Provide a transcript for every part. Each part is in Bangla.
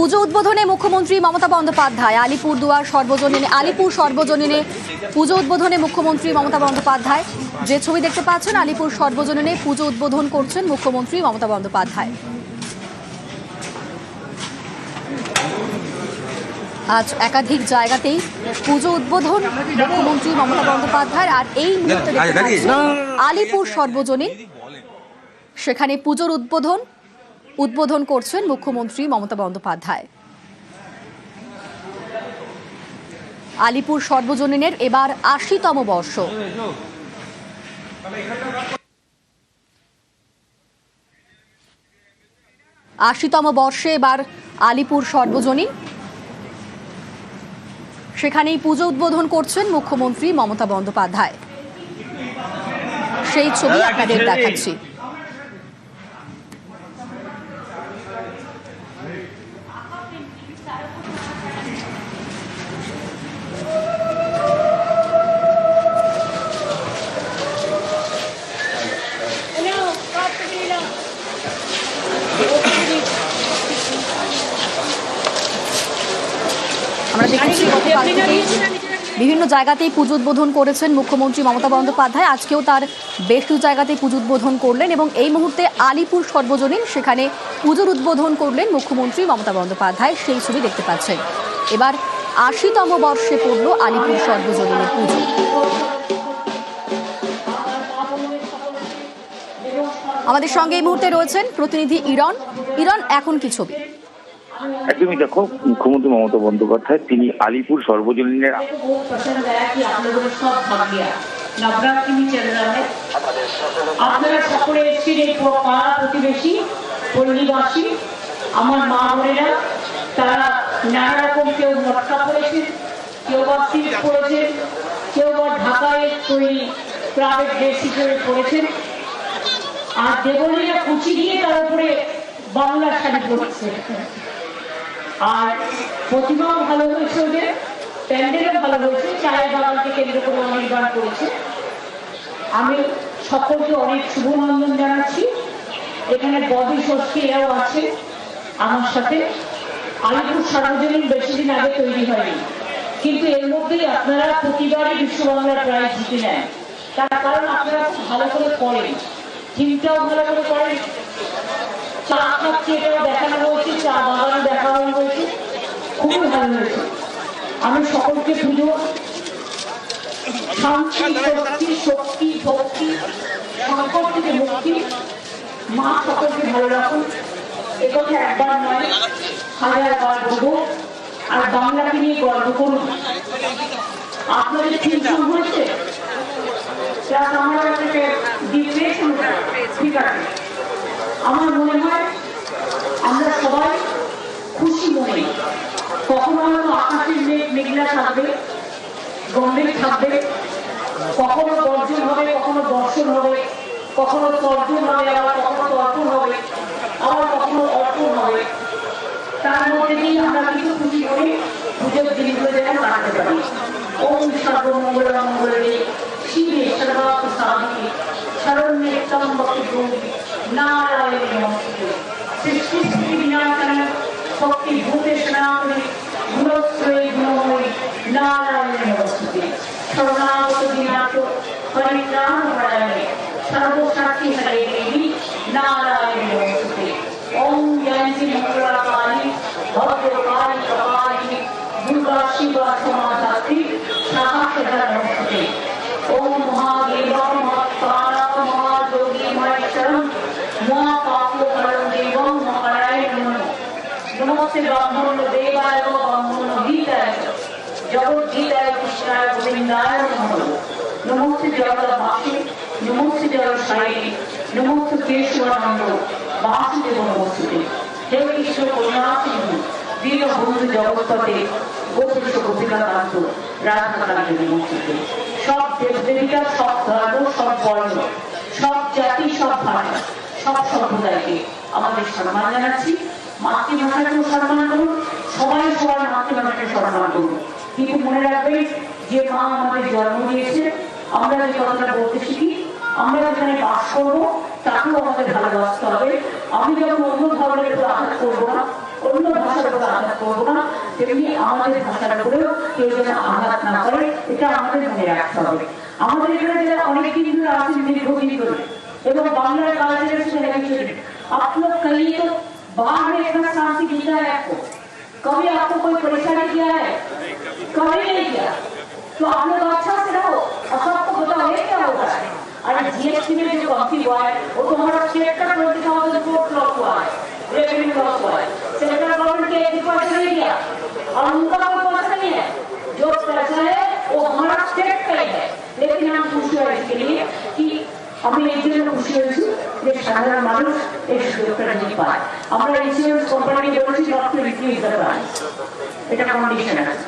পুজো উদ্বোধনে মুখ্যমন্ত্রী মমতা বন্দ্যোপাধ্যায় আলিপুরদুয়ার সর্বজনীনে আলিপুর সর্বজনীনে পুজো উদ্বোধনে মুখ্যমন্ত্রী মমতা বন্দ্যোপাধ্যায়। যে ছবি দেখতে পাচ্ছেন আলিপুর সর্বজনীনে পুজো উদ্বোধন করছেন মুখ্যমন্ত্রী মমতা বন্দ্যোপাধ্যায়। আজ একাধিক জায়গাতেই পুজো উদ্বোধন মুখ্যমন্ত্রী মমতা বন্দ্যোপাধ্যায় আর এই মুহূর্তে আলিপুর সর্বজনীন। সেখানে পুজোর উদ্বোধন উদ্বোধন করছেন মুখ্যমন্ত্রী মমতা বন্দ্যোপাধ্যায়। আলিপুর সর্বজনীনের এবার আশিতম বর্ষ। আশিতম বর্ষে এবার আলিপুর সর্বজনীন। সেখানেই পুজো উদ্বোধন করছেন মুখ্যমন্ত্রী মমতা বন্দ্যোপাধ্যায়। সেই ছবি আপনাদের দেখাচ্ছি। আমরা দেখেছি গতকাল থেকেই বিভিন্ন জায়গাতেই পুজো উদ্বোধন করেছেন মুখ্যমন্ত্রী মমতা বন্দ্যোপাধ্যায়। আজকেও তার বেশ কিছু জায়গাতেই পুজো উদ্বোধন করলেন এবং এই মুহূর্তে আলিপুর সর্বজনীন সেখানে পুজোর উদ্বোধন করলেন মুখ্যমন্ত্রী মমতা বন্দ্যোপাধ্যায়। সেই ছবি দেখতে পাচ্ছেন। এবার আশিতম বর্ষে পড়ল আলিপুর সর্বজনীনের পুজো। আমাদের সঙ্গে এই মুহূর্তে রয়েছেন প্রতিনিধি ইরন ইরন এখন কি ছবি? একদমই দেখো, মুখ্যমন্ত্রী মমতা বন্দ্যোপাধ্যায়, তিনি আলিপুর সর্বজনীনের আপনারা সকলে এসছেন এই পাড়া প্রতিবেশী, পল্লীবাসী, আমার মা বোনেরা, তারা নানা রকম কেউ মটকা করেছেন কেউ বা সিল্ক করেছেন কেউ বা ঢাকায় তৈরি প্রাইভেট ড্রেস হিসেবে আর দেবলীরা কুচি দিয়ে তার উপরে বাংলা শাড়ি পরেছে। আর প্রতিমাও ভালো হয়েছে ওদের। প্যান্ডেলও ভালো হয়েছে। চায়ের বাগানকে কেন্দ্র করে অনির্বাণ করেছে। আমি সকলকে অনেক শুভনন্দন জানাচ্ছি। এখানে বদি ষষ্ঠী এরাও আছে আমার সাথে। আলিপুর সার্বজনীন বেশি দিন আগে তৈরি হয়নি। কিন্তু এর মধ্যেই আপনারা প্রতিবারই বিশ্ব বাংলা প্রাইজ জিতে নেন। তার কারণ আপনারা খুব ভালো করে করেন। থিমটাও ভালো করে করেন। চা খাচ্ছি এটাও দেখানো হয়েছে, চা বাগান দেখানো খুবই ভালো হয়েছে আমি সকলকে পুজো শান্তি, শক্তি শক্তি, ভক্তি থেকে মুক্তি, মা সকলকে ভালো রাখুন। একথা একবার নয়, হাজার বার বলব, আর বাংলাকে নিয়ে গর্ব করুন। আপনাদের শুরু হয়েছে? আমরা দিতে ঠিক আছে। আমার মনে হয় আমরা সবাই খুশি মনে কখনো হয়তো আকাশের মেঘ মেঘলা থাকবে, গম্ভীর থাকবে, কখনো গর্জন হবে, কখনো দর্শন হবে, কখনো তর্জন হবে, আবার কখনো তর্পণ হবে, আবার কখনো অর্পণ হবে। তার মধ্যে দিয়ে আমরা কিছু খুশি করে পুজোর দিনগুলো যেন কাটাতে পারি। ওম সর্বমঙ্গল মঙ্গলে শিবে সর্বাপ সাধিকে শরণ্যে ত্রম্বকে গৌরী নারায়ণ নমস্তে। সৃষ্টি বিনাশন শক্তি ভূতে શરીરનો હોય નારાયણ વસ્તુતિ સર્વાવ સુધી આપો પરિણામ મળે સર્વો સાથી હરે દેવી નારાયણ વસ્તુતિ ઓમ જયંતિ મંગળાકાલી ભવ્યકાલી કપાલી દુર્ગા શિવા સમાધાતી સહસ્ર વસ્તુતિ ओम महादेव महाकाला महाजोगी महेश्वरम महा पापोहरण देवम महाराय नमो नमो से ब्राह्मण জগৎ গীতায় কৃষ্ণায় গোবিন্দায় নমঃ নমস্তে জগৎবাসী নমস্তে জগৎসায়ী নমস্তে কেশবানন্দ, বাসুদেব নমস্তে হে কৃষ্ণ করুণা সিন্ধু দীন বন্ধু জগৎপতে গোপীশ গোপিকাকান্ত রাধাকান্ত নমস্তে সব দেবদেবিকা, সব ধর্ম, সব বর্ণ, সব জাতি, সব ভাষা, সব সম্প্রদায়কে আমাদের সম্মান জানাচ্ছি। মাতৃভাষাকেও সম্মান করুন, সবাই সবার মাতৃভাষাকে সম্মান করুন। কিন্তু মনে রাখবেন যে মা আমাদের জন্ম দিয়েছে আমরা যে কথাটা বলতে শিখি, আমরা যেখানে বাস করব, তাকেও আমাদের ভালোবাসতে হবে। আমি যখন অন্য ধরনের উপর আঘাত করব না, অন্য ভাষার উপর আঘাত করব না, তেমনি আমাদের ভাষার উপরেও কেউ যেন আঘাত না করে, এটা আমাদের মনে রাখতে হবে। আমাদের এখানে যারা অনেক কিন্তু ধরে আছেন, দীর্ঘদিন করে এবং বাংলার কালচারের সেটা আপনার আপনি কলিয়ে তো বাহারে এখানে শান্তি গীতা এক कभी आपको कोई परेशानी किया है? कभी नहीं किया। तो आप लोग अच्छा से रहो। और सबको बताओ ये क्या होता है अरे जीएसटी में जो कमी हुआ है, वो तो हमारा स्टेट का ट्वेंटी थाउज़ेंड कोर्ट लॉस हुआ है रेवेन्यू लॉस हुआ है। सेंट्रल गवर्नमेंट के एक पैसा नहीं गया और उनका আমি এই জন্য খুশি হয়েছি যে সাধারণ মানুষ এই সুযোগটা নিতে পায়। আমরা ইন্স্যুরেন্স কোম্পানিকে বলেছি নট টু হতে দ্য এটা কন্ডিশন আছে।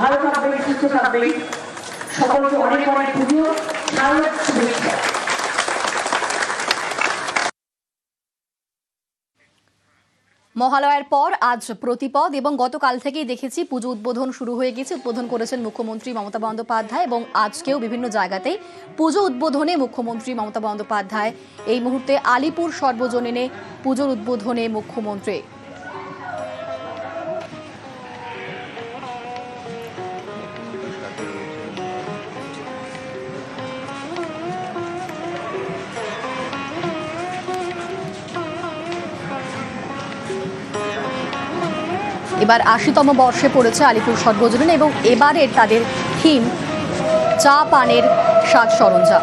ভালো থাকবেন, সুস্থ থাকবেন। সকলকে অনেক অনেক পুজো শারদ শুভেচ্ছা মহালয়ার পর আজ প্রতিপদ এবং গতকাল থেকেই দেখেছি পুজো উদ্বোধন শুরু হয়ে গেছে। উদ্বোধন করেছেন মুখ্যমন্ত্রী মমতা বন্দ্যোপাধ্যায় এবং আজকেও বিভিন্ন জায়গাতেই পুজো উদ্বোধনে মুখ্যমন্ত্রী মমতা বন্দ্যোপাধ্যায়। এই মুহূর্তে আলিপুর সর্বজনীনে পুজোর উদ্বোধনে মুখ্যমন্ত্রী। এবার আশিতম বর্ষে পড়েছে আলিপুর সর্বজনীন এবং এবারের তাদের থিম চা পানের সাজ সরঞ্জাম।